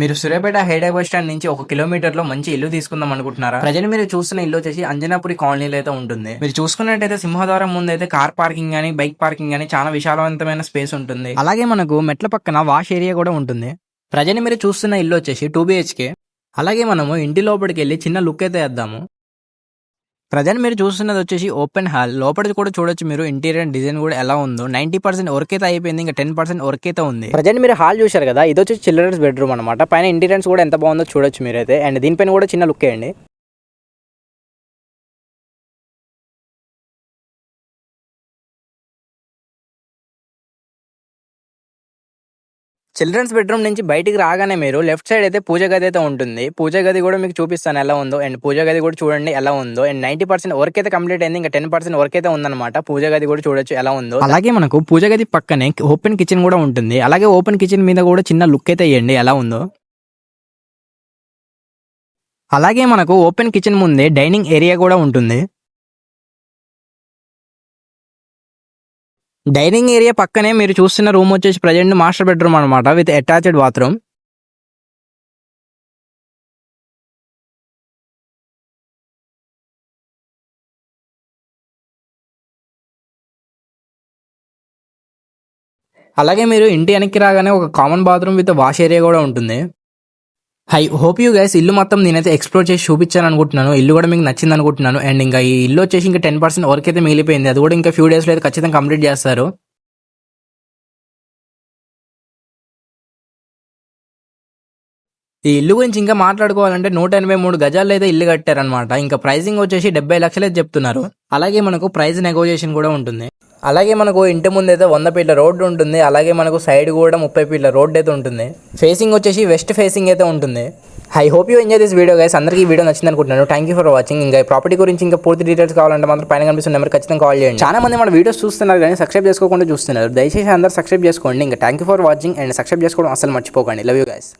మీరు Suryapet హైడే bus stand నుంచి ఒక కిలోమీటర్లో మంచి ఇల్లు తీసుకుందాం అనుకుంటున్నారా? ప్రజలు మీరు చూస్తున్న ఇల్లు వచ్చేసి అంజనాపురి కాలనీలో అయితే ఉంటుంది. మీరు చూసుకున్నట్టయితే సింహద్వారం ముందు అయితే కార్ పార్కింగ్ గానీ బైక్ పార్కింగ్ గానీ చాలా విశాలవంతమైన స్పేస్ ఉంటుంది. అలాగే మనకు మెట్ల పక్కన వాష్ ఏరియా కూడా ఉంటుంది. ప్రజలు మీరు చూస్తున్న ఇల్లు వచ్చేసి టూ బిహెచ్కే. అలాగే మనము ఇంటి లోపలికి వెళ్ళి చిన్న లుక్ అయితే వేద్దాము. ప్రజెంట్ మీరు చూస్తున్నది వచ్చేసి ఓపెన్ హాల్. లోపల కూడా చూడొచ్చు మీరు. ఇంటీరియర్ డిజైన్ కూడా ఎలా ఉందో. నైన్టీ పర్సెంట్ వర్క్ అయితే అయిపోయింది. ఇంకా టెన్ పర్సెంట్ వర్క్ అయితే ఉంది. ప్రజెంట్ మీరు హాల్ చూశారు కదా ఇది వచ్చి చిల్డ్రన్స్ బెడ్రూమ్ అనమాట పైన ఇంటీరియర్స్ కూడా ఎంత బాగుందో చూడొచ్చు మీరైతే. అండ్ దీనిపైన కూడా చిన్న లుక్ వేయండి. చిల్డ్రన్స్ బెడ్రూమ్ నుంచి బయటికి రాగానే మీరు లెఫ్ట్ సైడ్ అయితే పూజ గది అయితే ఉంటుంది. పూజ గది కూడా మీకు చూపిస్తాను ఎలా ఉందో. అండ్ పూజ గది కూడా చూడండి ఎలా ఉందో. అండ్ నైన్టీ పర్సెంట్ వర్క్ అయితే కంప్లీట్ అయింది. ఇంకా టెన్ పర్సెంట్ వర్క్ అయితే ఉందన్నమాట. పూజ గది కూడా చూడొచ్చు ఎలా ఉందో. అలాగే మనకు పూజ గది పక్కనే ఓపెన్ కిచెన్ కూడా ఉంటుంది. అలాగే ఓపెన్ కిచెన్ మీద కూడా చిన్న లుక్ అయితే ఇవ్వండి ఎలా ఉందో. అలాగే మనకు ఓపెన్ కిచెన్ ముందే డైనింగ్ ఏరియా కూడా ఉంటుంది. డైనింగ్ ఏరియా పక్కనే మీరు చూస్తున్న రూమ్ వచ్చేసి ప్రజెంట్ మాస్టర్ బెడ్రూమ్ అనమాట విత్ అటాచ్డ్ బాత్రూమ్. అలాగే మీరు ఇంటి వెనక్కి రాగానే ఒక common bathroom with wash area కూడా ఉంటుంది. హై హోప్ యూ గైస్ ఇల్లు మొత్తం నేనైతే ఎక్స్ప్లోర్ చేసి చూపించాను అనుకుంటున్నాను ఇల్లు కూడా మీకు నచ్చింది అనుకుంటున్నాను అండ్ ఇంకా ఈ ఇల్లు వచ్చేసి ఇంకా టెన్ పర్సెంట్ వర్క్ అయితే మిగిలిపోయింది. అది కూడా ఇంకా ఫ్యూ డేస్లో అయితే ఖచ్చితంగా కంప్లీట్ చేస్తారు. ఈ ఇల్లు గురించి ఇంకా మాట్లాడుకోవాలంటే నూట ఎనభై మూడు గజాల్లో అయితే ఇల్లు కట్టారనమాట ఇంకా ప్రైసింగ్ వచ్చేసి డెబ్బై లక్షలు అయితే చెప్తున్నారు. అలాగే మనకు ప్రైస్ నెగోషియేషన్ కూడా ఉంటుంది. అలాగే మనకు ఇంటి ముందు అయితే వంద ఫీట్ల రోడ్డు ఉంటుంది. అలాగే మనకు సైడ్ కూడా ముప్పై ఫీట్ల రోడ్డు అయితే ఉంటుంది. ఫేసింగ్ వచ్చేసి వెస్ట్ ఫేసింగ్ అయితే ఉంటుంది. I hope you enjoy this video guys అందరికీ ఈ వీడియో నచ్చింది అనుకుంటున్నాను. థ్యాంక్ యూ ఫర్ వాచింగ్ ఇంకా ఈ ప్రాపర్టీ గురించి ఇంకా పూర్తి డీటెయిల్స్ కావాలంటే మాత్రం పైన కనిపిస్తున్న నెంబర్ ఖచ్చితంగా కాల్ చేయండి. చాలా మంది మన వీడియోస్ చూస్తున్నారు కానీ సబ్స్క్రైబ్ చేసుకోకుండా చూస్తున్నారు. దయచేసి అందరూ సబ్స్క్రైబ్ చేసుకోండి. ఇంకా thank you for watching and subscribe చేసుకోవడం అసలు మర్చిపోకండి. Love you guys